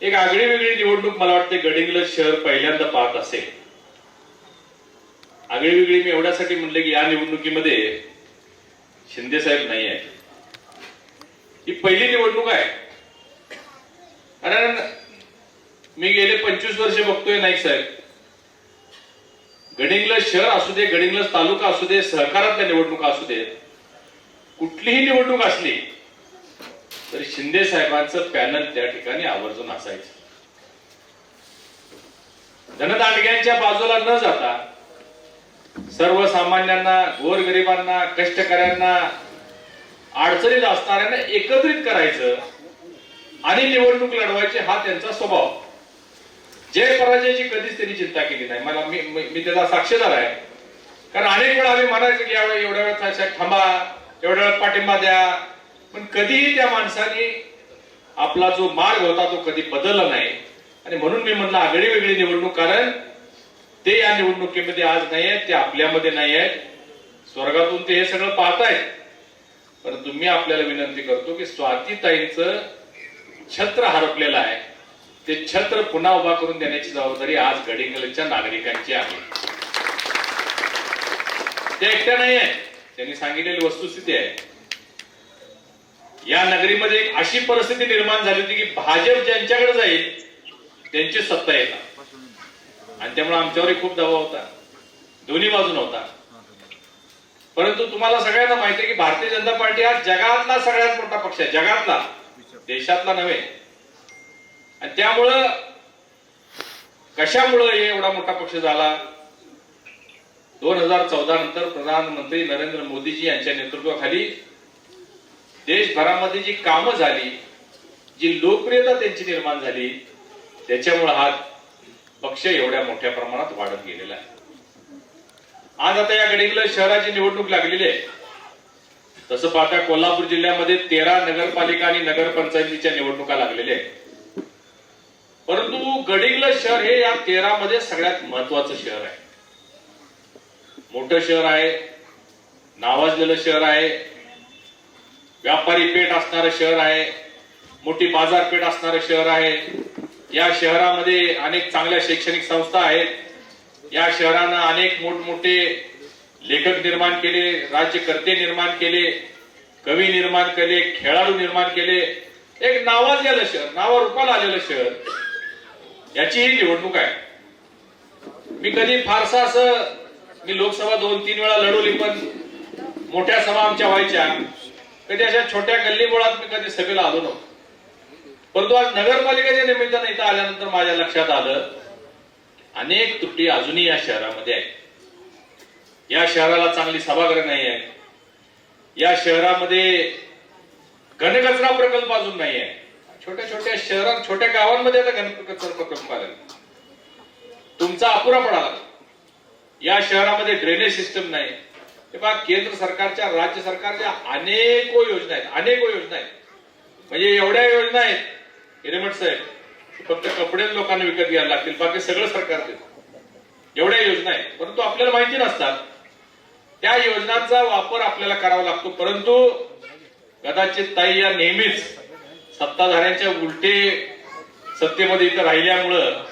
एक आगळी वेगळी निवडणूक मला वाटते गडिंगलज शहर पहिल्यांदा पाहत असेल. आगळी वेगळी मी एवढ्यासाठी म्हटलं की या निवडणुकीमध्ये शिंदे साहेब नाही आहे ही पहिली निवडणूक आहे. कारण मी गेले पंचवीस वर्ष बघतोय नाईक साहेब. गडिंगलज शहर असू दे गडिंगलज तालुका असू दे सहकारातल्या निवडणुका असू दे कुठलीही निवडणूक असली तर शिंदे साहेबांचं पॅनल त्या ठिकाणी आवर्जून असायचं. धनदांडग्यांच्या बाजूला न जाता सर्वसामान्यांना गोरगरिबांना कष्टकऱ्यांना अडचणीत असणाऱ्यांना एकत्रित करायचं आणि निवडणूक लढवायची हा त्यांचा स्वभाव. जय पराजयाची कधीच त्यांनी चिंता केली नाही. मला मी मी त्याचा साक्षीदार आहे. कारण अनेक वेळा आम्ही म्हणायचं की यावेळी एवढ्या वेळ थांबा एवढ्या वेळात पाठिंबा द्या. पण कधीही त्या माणसाने आपला जो मार्ग होता तो कधी बदलला नाही. आणि म्हणून मी म्हणलं आगळी वेगळी निवडणूक कारण ते या निवडणुकीमध्ये आज नाही आहेत ते आपल्यामध्ये नाही आहेत. स्वर्गातून ते हे सगळं पाहतायत. परंतु मी आपल्याला विनंती करतो की स्वातीताईंचं छत्र हरपलेलं आहे. ते छत्र पुन्हा उभा करून देण्याची जबाबदारी आज गडिंगलच्या नागरिकांची आहे. ते एकट्या नाही आहे त्यांनी सांगितलेली वस्तुस्थिती आहे. या नगरीमध्ये एक अशी परिस्थिती निर्माण झाली होती की भाजप ज्यांच्याकडे जाईल त्यांची सत्ता येणार. आणि त्यामुळे आमच्यावरही खूप दबाव होता. दोन्ही बाजून होता. परंतु तुम्हाला सगळ्यांना माहिती आहे की भारतीय जनता पार्टी हा जगातला सगळ्यात मोठा पक्ष आहे. जगातला. देशातला नव्हे. आणि त्यामुळं कशामुळं हे एवढा मोठा पक्ष झाला? दोन हजार चौदा नंतर प्रधानमंत्री नरेंद्र मोदीजी यांच्या नेतृत्वाखाली देशभरामध्ये जी कामं झाली जी लोकप्रियता त्यांची निर्माण झाली त्याच्यामुळे हा पक्ष एवढ्या मोठ्या प्रमाणात वाढत गेलेला आहे. आज आता या गडिंगलज शहराची निवडणूक लागलेली आहे. तसं पाहता कोल्हापूर जिल्ह्यामध्ये तेरा नगरपालिका आणि नगरपंचायतीच्या निवडणुका लागलेल्या आहेत. परंतु गडिंगला शहर हे या तेरा मध्ये सगळ्यात महत्वाचं शहर आहे. मोठं शहर आहे नावाजलेलं शहर आहे व्यापारी पेठ असणारं शहर आहे मोठी बाजारपेठ असणारं शहर आहे. या शहरामध्ये अनेक चांगल्या शैक्षणिक संस्था आहेत. या शहरानं अनेक मोठमोठे लेखक निर्माण केले राज्यकर्ते निर्माण केले कवी निर्माण केले खेळाडू निर्माण केले. एक नावाजलेलं शहर नावा रुपाला आलेलं शहर. याची ही निवडणूक आहे. मी कधी फारसा असं मी लोकसभा दोन तीन वेळा लढवली पण मोठ्या सभा आमच्या व्हायच्या. कधी अशा छोट्या गल्लीबोळात मी कधी सभेला आलो नव्हतो. परंतु आज नगरपालिकेच्या निमित्तानं इथं आल्यानंतर माझ्या लक्षात आलं अनेक त्रुटी अजूनही या शहरामध्ये आहेत. या शहराला चांगली सभागृह नाही आहे. या शहरामध्ये घनकचरा प्रकल्प अजून नाही आहे. छोट्या छोट्या शहरात छोट्या गावांमध्ये आता घनकचरा प्रकल्प आला तुमचा अपुरा पडाला. या शहरामध्ये ड्रेनेज सिस्टम नाही. हे बघा केंद्र सरकारच्या राज्य सरकारच्या अनेको योजना आहेत अनेको योजना आहेत. म्हणजे एवढ्या योजना आहेत. हिरेमठ साहेब फक्त कपडे लोकांना विकत घ्यायला लागतील बाकी सगळं सरकार देत. एवढ्या योजना आहेत. परंतु आपल्याला माहिती नसतात त्या योजनांचा वापर आपल्याला करावा लागतो. परंतु कदाचित ताई या नेहमीच सत्ताधाऱ्यांच्या उलटे सत्तेमध्ये इथं राहिल्यामुळं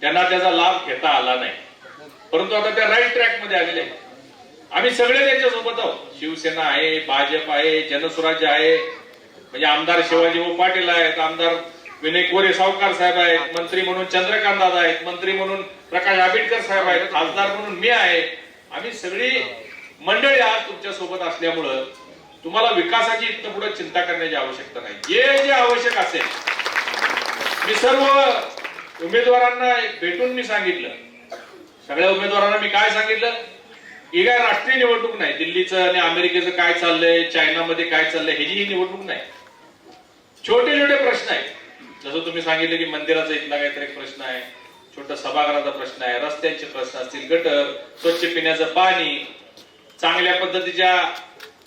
त्यांना त्याचा लाभ घेता आला नाही. परंतु आता त्या राईट ट्रॅकमध्ये आलेले आहेत. आम्ही सगळे त्यांच्यासोबत आहोत. शिवसेना आहे भाजप आहे जनसुराज्य आहे. म्हणजे आमदार शिवाजी पाटील आहेत आमदार विनय कोरे सावकार साहेब आहेत मंत्री म्हणून चंद्रकांत दादा आहेत मंत्री म्हणून प्रकाश आंबेडकर साहेब आहेत खासदार म्हणून मी आहे. आम्ही सगळी मंडळी आज तुमच्यासोबत असल्यामुळं तुम्हाला विकासाची इथं पुढे चिंता करण्याची आवश्यकता नाही. जे जे आवश्यक असेल. मी सर्व उमेदवारांना भेटून मी सांगितलं. सगळ्या उमेदवारांना मी काय सांगितलं? ही काय राष्ट्रीय निवडणूक नाही दिल्लीचं आणि अमेरिकेचं काय चाललंय चायनामध्ये काय चाललंय ह्याची ही निवडणूक नाही छोटे छोटे प्रश्न आहेत. जसं तुम्ही सांगितलं की मंदिराचा इथला काहीतरी एक प्रश्न आहे छोटा सभागृहाचा प्रश्न आहे रस्त्यांचे प्रश्न असतील गटर स्वच्छ पिण्याचं पाणी चांगल्या पद्धतीच्या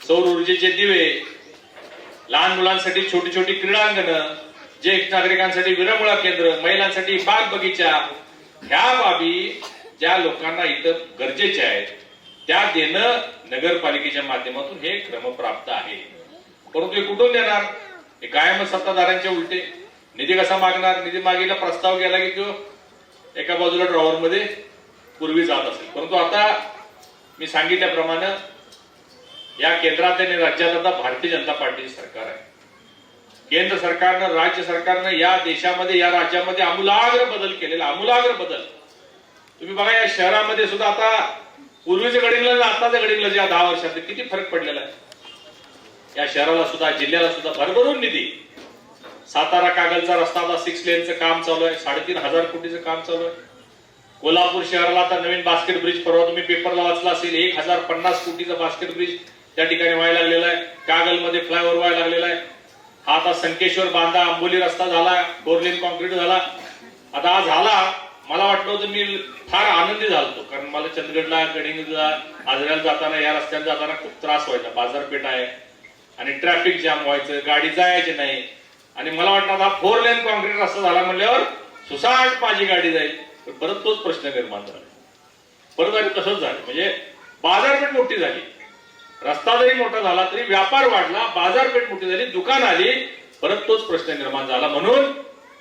सौर ऊर्जेचे दिवे लहान मुलांसाठी छोटी छोटी क्रीडांगणं ज्येष्ठ नागरिकांसाठी विरंगुळा केंद्र महिलांसाठी बाग बगीचा ह्या बाबी ज्या लोकांना इथं गरजेच्या आहेत त्या देणं नगरपालिकेच्या माध्यमातून हे क्रमप्राप्त आहे. परंतु हे कुठून देणार? हे कायम सत्ताधाऱ्यांच्या उलटे. निधी कसा मागणार? निधी मागेला प्रस्ताव गेला की तो एका बाजूला ड्रॉवर मध्ये पूर्वी जात असेल. परंतु आता मी सांगितल्याप्रमाणे या केंद्रात आणि राज्यात आता भारतीय जनता पार्टीचे सरकार आहे. केंद्र सरकारनं राज्य सरकारनं या देशामध्ये या राज्यामध्ये आमूलाग्र बदल केलेला आमूलाग्र बदल. तुम्ही बघा या शहरामध्ये सुद्धा आता पूर्वीचं घडीला आणि आताच्या घडीला या दहा वर्षात किती फरक पडलेला आहे? या शहराला सुद्धा जिल्ह्याला सुद्धा भरभरून निधी. सातारा कागलचा रस्ता आता सिक्स लेनचं काम चालू आहे. साडेतीन हजार कोटीचं काम चालू आहे. कोल्हापूर शहराला आता नवीन बास्केट ब्रिज परवा तुम्ही पेपरला वाचला असेल एक हजार पन्नास कोटीचा बास्केट ब्रिज त्या ठिकाणी व्हायला लागलेला आहे. कागलमध्ये फ्लायओव्हर व्हायला लागलेला आहे. हा आता संकेश्वर बांधा आंबोली रस्ता झाला फोर कॉन्क्रीट झाला. आता हा झाला मला वाटलं होतं मी फार आनंदी झालतो कारण मला चंदगडला गडिंगला आजऱ्याला जाताना या रस्त्याला जाताना खूप त्रास व्हायचा. बाजारपेठ आहे आणि ट्रॅफिक जाम व्हायचं गाडी जायची नाही. आणि मला वाटलं आता फोर लेन कॉन्क्रीट रस्ता झाला म्हणल्यावर सुसाट माझी गाडी जाईल. परत तोच प्रश्न निर्माण झाला. परत आणि तसंच झालं. म्हणजे बाजारपेठ मोठी झाली. रस्ता जरी मोठा झाला तरी व्यापार वाढला बाजारपेठ मोठी झाली दुकान आली परत तोच प्रश्न निर्माण झाला. म्हणून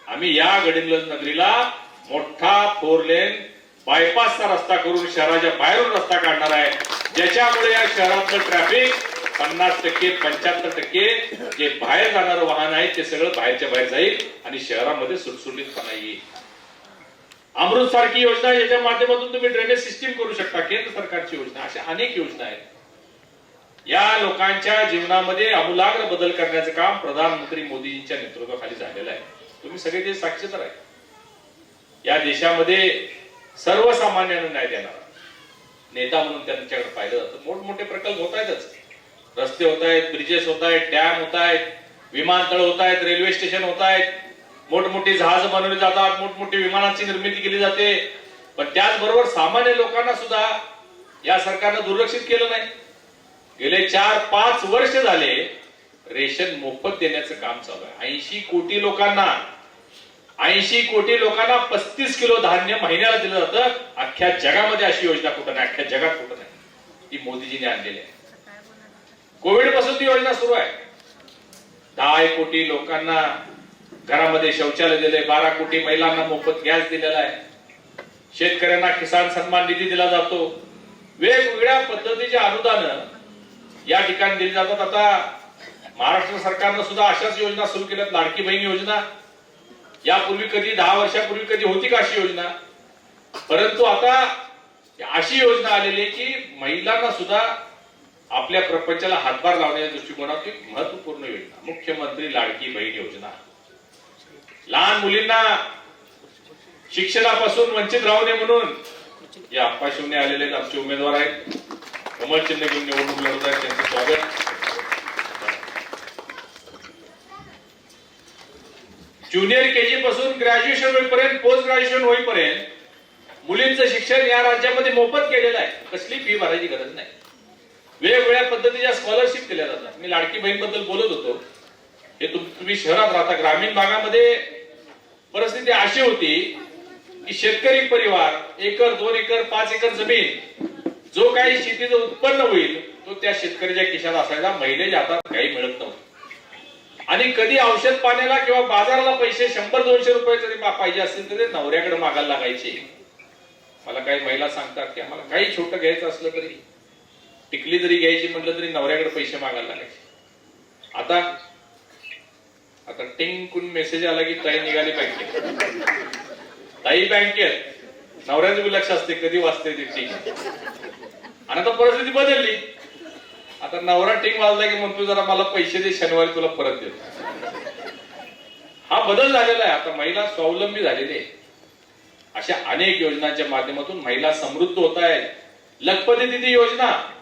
आम्ही या गडिंग्लज नगरीला मोठा फोर लेन बायपासचा रस्ता करून शहराच्या बाहेरून रस्ता काढणार आहे. ज्याच्यामुळे या शहरातलं ट्रॅफिक पन्नास टक्के पंच्याहत्तर टक्के जे बाहेर जाणारं वाहन आहे ते सगळं बाहेरच्या बाहेर जाईल आणि शहरामध्ये सुटसुटीतपणा येईल. अमृत सारखी योजना याच्या माध्यमातून तुम्ही ड्रेनेज सिस्टीम करू शकता केंद्र सरकारची योजना अशा अनेक योजना आहेत. या लोकांच्या जीवनामध्ये अमूलाग्र बदल करण्याचं काम प्रधानमंत्री मोदींच्या नेतृत्वाखाली झालेलं आहे. तुम्ही सगळे ते साक्षीदार आहे या देशामध्ये सर्वसामान्यांना न्याय देणारा. नेता म्हणून त्यांच्याकडे पाहिलं जातं. मोठमोठे प्रकल्प होत आहेतच. रस्ते होत आहेत ब्रिजेस होत आहेत डॅम होत आहेत विमानतळ होत आहेत रेल्वे स्टेशन होत आहेत. मोठमोठी जहाज बनवली जातात मोठमोठी विमानांची निर्मिती केली जाते. पण त्याचबरोबर सामान्य लोकांना सुद्धा या सरकारनं दुर्लक्षित केलं नाही. गेले चार पाच वर्ष झाले रेशन मोफत देण्याचं काम चालू आहे. ऐंशी कोटी लोकांना ऐंशी कोटी लोकांना पस्तीस किलो धान्य महिन्याला दिलं जातं. अख्ख्या जगामध्ये अशी योजना कुठं नाही अख्ख्या जगात कुठं नाही. ती मोदीजीने आणलेली आहे. कोविडपासून ती योजना सुरू आहे. दहा कोटी लोकांना घरामध्ये शौचालय दिले बारा कोटी महिलांना मोफत गॅस दिलेला आहे. शेतकऱ्यांना किसान सन्मान निधी दिला जातो. वेगवेगळ्या पद्धतीचे अनुदान या ठिकाणी दिली जातात. आता महाराष्ट्र सरकारनं सुद्धा अशाच योजना सुरू केल्यात. लाडकी बहीण योजना यापूर्वी कधी दहा वर्षापूर्वी कधी होती का अशी योजना? परंतु आता अशी योजना आलेली आहे की महिलांना सुद्धा आपल्या प्रपंचाला हातभार लावण्याच्या दृष्टिकोनातून एक महत्त्वपूर्ण योजना. मुख्यमंत्री लाडकी बहीण योजना. लहान मुलींना शिक्षणापासून वंचित राहू नये म्हणून या आप्पा शिवणे आलेले आहेत आमचे उमेदवार आहेत. कमल चिन्ह घेऊन निवडणूक लढवत आहेत. त्यांचं स्वागत. ज्युनियर केजी पासून ग्रॅज्युएशन होईपर्यंत पोस्ट ग्रॅज्युएशन होईपर्यंत मुलींचं शिक्षण या राज्यामध्ये मोफत केलेलं आहे. कसली फी भरायची गरज नाही. वेगवेगळ्या पद्धतीच्या स्कॉलरशिप केल्या जातात. मी लाडकी बहीणबद्दल बोलत होतो. हे तुम्ही शहरात राहता ग्रामीण भागामध्ये परिस्थिती अशी होती की शेतकरी परिवार एकर दोन एकर पाच एकर जमीन जो काही शेतीचं उत्पन्न होईल तो त्या शेतकऱ्याच्या खिशात असायचा महिलेच्या हातात काही मिळत नव्हतं. आणि कधी औषध पाण्याला किंवा बाजाराला पैसे शंभर दोनशे रुपये जरी पाहिजे असतील तर ते नवऱ्याकडे मागायला लागायचे. मला काही महिला सांगतात की आम्हाला काही छोटं घ्यायचं असलं तरी टिकली जरी घ्यायची म्हटलं तरी नवऱ्याकडे पैसे मागायला लागायचे. आता आता टिंकून मेसेज आला की ताई निघाली बँकेत ताई बँकेत नवऱ्याचं बी लक्ष असते कधी वाचते ती टिंग. आणि आता परिस्थिती बदलली. आता नवरा टिंग वाजला की म्हणतो जरा मला पैसे दे शनिवारी तुला परत देतो. हा बदल झालेला आहे. आता महिला स्वावलंबी झालेली आहे. अशा अनेक योजनांच्या माध्यमातून महिला समृद्ध होत आहेत. लखपती दिदी योजना.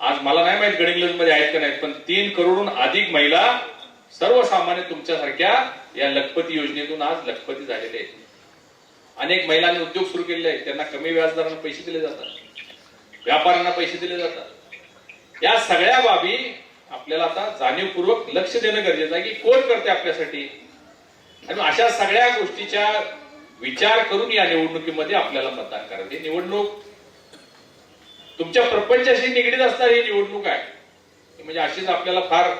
आज मला नाही माहीत गडिंग्लजमध्ये आहेत का नाहीत पण तीन करोडहून अधिक महिला सर्वसामान्य तुमच्यासारख्या या लखपती योजनेतून आज लखपती झालेले आहेत. अनेक महिलांनी उद्योग सुरू केलेले आहेत. त्यांना कमी व्याजदराने पैसे दिले जातात. व्यापाऱ्यांना पैसे दिले जातात. या सगळ्या बाबी आपल्याला आता जाणीवपूर्वक लक्ष देणं गरजेचं आहे की कोण करते आपल्यासाठी? आणि अशा सगळ्या गोष्टीच्या विचार करून या निवडणुकीमध्ये आपल्याला मतदान करायचं. ही निवडणूक तुमच्या प्रपंचाशी निगडीत असणारी ही निवडणूक आहे. म्हणजे अशीच आपल्याला फार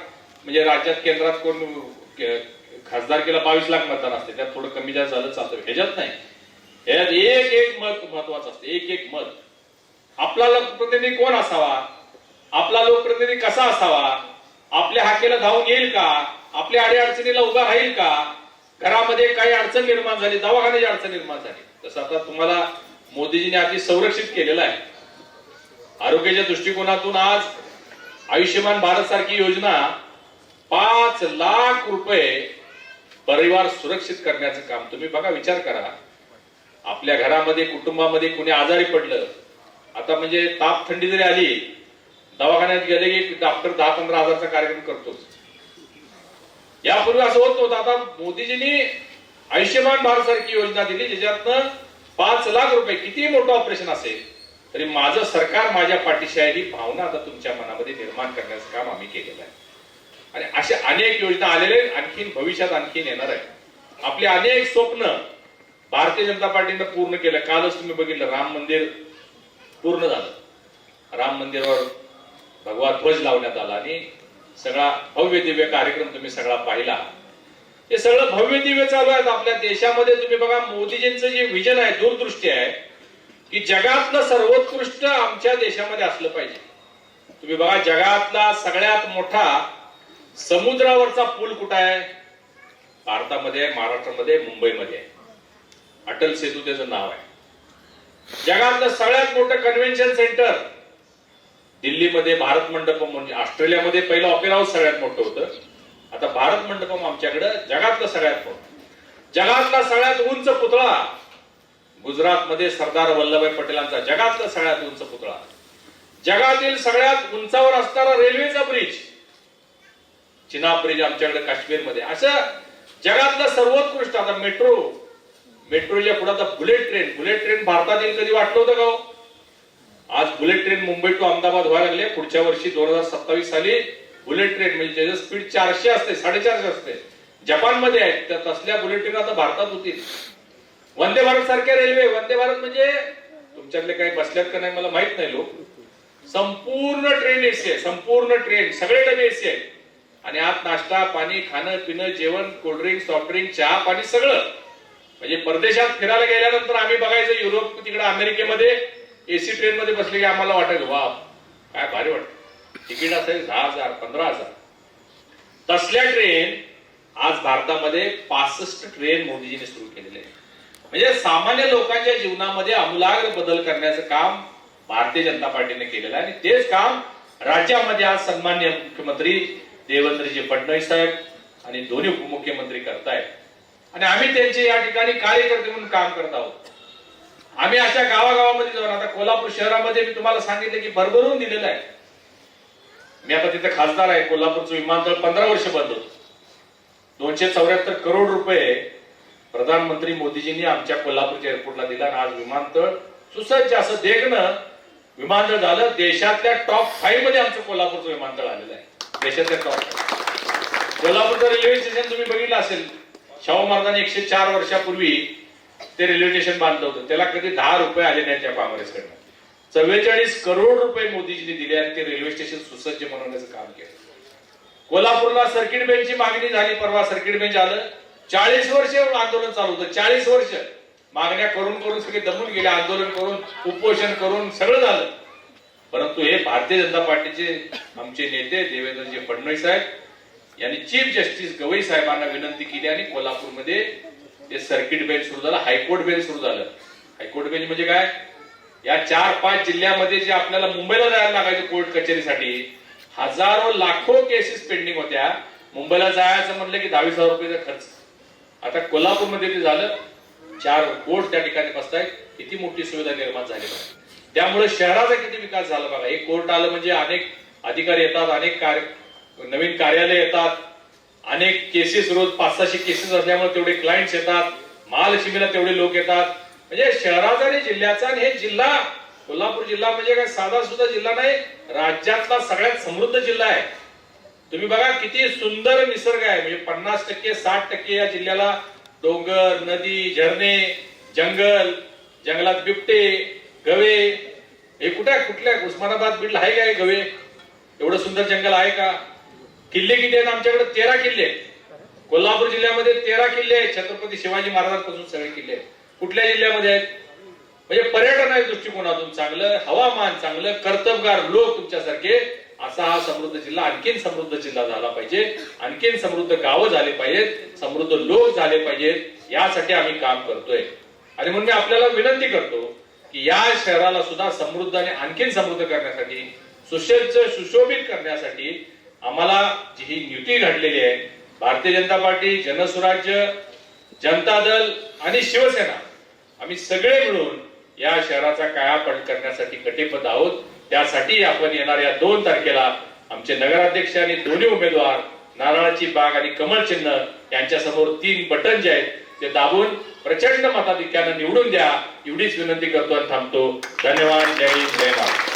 म्हणजे राज्यात केंद्रात कोण खासदार केला बावीस लाख मतदान असते. त्यात थोडं कमी जास्त झालं चालतं. ह्याच्यात नाही. ह्यात एक एक मत महत्वाचं असतं. एक एक मत. आपला लोकप्रतिनिधी कोण असावा? आपला लोकप्रतिनिधी कसा असावा? आपल्या हाकेला धावून येईल का? आपल्या अडीअडचणीला उभा राहील का? घरामध्ये काही अडचण निर्माण झाली दवाखान्याची अडचण निर्माण झाली. तसं आता तुम्हाला मोदीजीने अति संरक्षित केलेलं आहे. आरोग्याच्या दृष्टिकोनातून आज आयुष्यमान भारत सारखी योजना पाच लाख रुपये परिवार सुरक्षित करण्याचं काम तुम्ही बघा विचार करा. आपल्या घरामध्ये कुटुंबामध्ये कुणी आजारी पडलं आता म्हणजे ताप थंडी जरी आली दवाखान्यात गेले की डॉक्टर दहा पंधरा हजारचा कार्यक्रम करतोच. यापूर्वी असं होत नव्हतं. आता मोदीजींनी आयुष्यमान भारत सारखी योजना दिली ज्याच्यातनं पाच लाख रुपये किती मोठं ऑपरेशन असेल तरी माझं सरकार माझ्या पाठीशी आहे ही भावना आता तुमच्या मनामध्ये निर्माण करण्याचं काम आम्ही केलेलं आहे. आणि अशा अनेक योजना आलेल्या आहेत. आणखीन भविष्यात आणखीन येणार आहे आपले अनेक स्वप्न भारतीय जनता पार्टीनं पूर्ण केलं. कालच तुम्ही बघितलं राम मंदिर पूर्ण झालं. राम मंदिरावर भगवा ध्वज लावण्यात आला आणि सगळा भव्य दिव्य कार्यक्रम तुम्ही सगळा पाहिला. हे सगळं भव्य दिव्य चालू आहेत आपल्या देशामध्ये. तुम्ही बघा मोदीजींचं जे विजन आहे दूरदृष्टी आहे की जगातलं सर्वोत्कृष्ट आमच्या देशामध्ये असलं पाहिजे. तुम्ही बघा जगातला सगळ्यात मोठा समुद्रावरचा पूल कुठं आहे? भारतामध्ये आहे, महाराष्ट्रामध्ये मुंबईमध्ये आहे. अटल सेतू त्याचं नाव आहे. जगातलं सगळ्यात मोठं कन्व्हेन्शन सेंटर दिल्लीमध्ये भारत मंडपम म्हणजे ऑस्ट्रेलियामध्ये पहिलं ऑपेरा हाऊस सगळ्यात मोठं होतं. आता भारत मंडपम आमच्याकडे जगातलं सगळ्यात मोठं. जगातला सगळ्यात उंच पुतळा गुजरातमध्ये सरदार वल्लभभाई पटेलांचा जगातला सगळ्यात उंच पुतळा. जगातील सगळ्यात उंचावर असणारा रेल्वेचा ब्रिज चिनाब ब्रिज आमच्याकडे काश्मीरमध्ये. असं जगातला सर्वोत्कृष्ट आता मेट्रो मेट्रोच्या पुढे आता बुलेट ट्रेन बुलेट ट्रेन भारतात येईल कधी वाटलं होतं का हो? आज bullet train Mumbai to Ahmedabad व्हायला लागले पुढच्या वर्षी दोन हजार सत्तावीस साली बुलेट ट्रेन म्हणजे त्याचं स्पीड चारशे असते साडेचारशे असते. जपानमध्ये आहेत त्या तसल्या बुलेट ट्रेन आता भारतात होतील वंदे भारत सारख्या रेल्वे वंदे भारत म्हणजे तुमच्यातले काही बसल्यात का नाही मला माहीत नाही लोक. संपूर्ण ट्रेन एसी आहे संपूर्ण ट्रेन सगळे डबे एसी आहे आणि आत नाश्ता पाणी खाणं पिणं जेवण कोल्ड्रिंक सॉफ्ट ड्रिंक चहा पाणी सगळं. म्हणजे परदेशात फिरायला गेल्यानंतर आम्ही बघायचं युरोप तिकडे अमेरिकेमध्ये. एसी ट्रेन मध्ये बसले की आम्हाला वाटेल वा काय भारी वाटत. तिकीट असेल दहा हजार पंधरा हजार. तसल्या ट्रेन आज भारतामध्ये पासष्ट ट्रेन मोदीजीने सुरू केलेले आहे म्हणजे सामान्य लोकांच्या जीवनामध्ये आमूलाग्र बदल करण्याचं काम भारतीय जनता पार्टीने केलेलं आहे. आणि तेच काम राज्यामध्ये आज सन्मान्य मुख्यमंत्री देवेंद्रजी फडणवीस साहेब आणि दोन्ही उपमुख्यमंत्री करतायत. आणि आम्ही त्यांचे या ठिकाणी कार्यकर्ते म्हणून काम करत आहोत. आम्ही अशा गावागावामध्ये जाऊन आता कोल्हापूर शहरामध्ये मी तुम्हाला सांगितलं की भरभरून दिलेलं आहे. मी आता तिथे खासदार आहे कोल्हापूरचं विमानतळ पंधरा वर्ष बंद होतं. दोनशे चौऱ्याहत्तर करोड रुपये प्रधानमंत्री मोदीजींनी आमच्या कोल्हापूरच्या एअरपोर्टला दिला आणि आज विमानतळ सुसज्ज असं देखणं विमानतळ झालं. देशातल्या टॉप फाईव्हमध्ये आमचं कोल्हापूरचं विमानतळ आलेलं आहे. देशातल्या टॉप कोल्हापूरचं रेल्वे स्टेशन तुम्ही बघितलं असेल शाहू महाराजांनी एकशे चार वर्षापूर्वी ते रेल्वे स्टेशन बांधलं होतं. त्याला कधी दहा रुपये आले नाही त्या काँग्रेसकडनं. चव्वेचाळीस करोड रुपये मोदीजींनी दिले आणि ते रेल्वे स्टेशन सुसज्ज बनवण्याचं काम केलं. कोल्हापूरला सर्किट बेंचची मागणी झाली परवा सर्किट बेंच आलं. चाळीस वर्ष आंदोलन चालू होतं. चाळीस वर्ष. मागण्या करून करून सगळे दमून गेले आंदोलन करून उपोषण करून सगळं झालं. परंतु हे भारतीय जनता पार्टीचे आमचे नेते देवेंद्रजी फडणवीस साहेब यांनी चीफ जस्टिस गवई साहेबांना विनंती केली आणि कोल्हापूरमध्ये ते सर्किट बेंच सुरू झालं हायकोर्ट बेंच सुरू झालं. हायकोर्ट बेंच म्हणजे काय? या चार पाच जिल्ह्यामध्ये जे आपल्याला मुंबईला जायला लागायचं कोर्ट कचेरीसाठी हजारो लाखो केसेस पेंडिंग होत्या. मुंबईला जायचं म्हटलं की दहावीस हजार रुपयाचा खर्च. आता कोल्हापूरमध्ये ते झालं. चार कोर्ट त्या ठिकाणी बसतायत. किती मोठी सुविधा निर्माण झाली बघा. त्यामुळे शहराचा किती विकास झाला बघा. एक कोर्ट आलं म्हणजे अनेक अधिकारी येतात अनेक कार्य नवीन कार्यालय येतात. अनेक केसेस रोज पाच सहाशे केसेस असल्यामुळे तेवढे क्लायंट्स येतात. महालक्ष्मीला तेवढे लोक येतात. म्हणजे शहराचा आणि जिल्ह्याचा आणि हे जिल्हा कोल्हापूर जिल्हा म्हणजे काय? साधा सुद्धा जिल्हा नाही राज्यातला सगळ्यात समृद्ध जिल्हा आहे. तुम्ही बघा किती सुंदर निसर्ग आहे. म्हणजे पन्नास टक्के साठ टक्के या जिल्ह्याला डोंगर नदी झरणे जंगल जंगलात बिबटे गवे हे कुठे कुठल्या? उस्मानाबाद बीडला आहे काय गवे? एवढं सुंदर जंगल आहे का? किल्ले किती आहेत आमच्याकडे तेरा किल्ले आहेत. कोल्हापूर जिल्ह्यामध्ये तेरा किल्ले आहेत छत्रपती शिवाजी महाराजांपासून सगळे किल्ले आहेत. कुठल्या जिल्ह्यामध्ये आहेत? म्हणजे पर्यटन आहे दृष्टिकोनातून चांगलं हवामान चांगलं कर्तबगार लोक तुमच्यासारखे असा हा समृद्ध जिल्हा आणखीन समृद्ध जिल्हा झाला पाहिजे. आणखीन समृद्ध गावं झाले पाहिजेत समृद्ध लोक झाले पाहिजेत यासाठी आम्ही काम करतोय. आणि म्हणून मी आपल्याला विनंती करतो की या शहराला सुद्धा समृद्ध आणि आणखीन समृद्ध करण्यासाठी सुशोभित सुशोभित करण्यासाठी आम्हाला जी ही युती घडलेली आहे भारतीय जनता पार्टी जनसुराज्य जनता दल आणि शिवसेना आम्ही सगळे मिळून या शहराचा कायापालट करण्यासाठी कटिबद्ध आहोत. त्यासाठी आपण येणाऱ्या दोन तारखेला आमचे नगराध्यक्ष आणि दोन्ही उमेदवार नारळाची बाग आणि कमळ चिन्ह यांच्या समोर तीन बटन जे आहेत ते दाबून प्रचंड मताधिक्यानं निवडून द्या. एवढीच विनंती करतो आणि थांबतो. धन्यवाद. जय हिंद. जय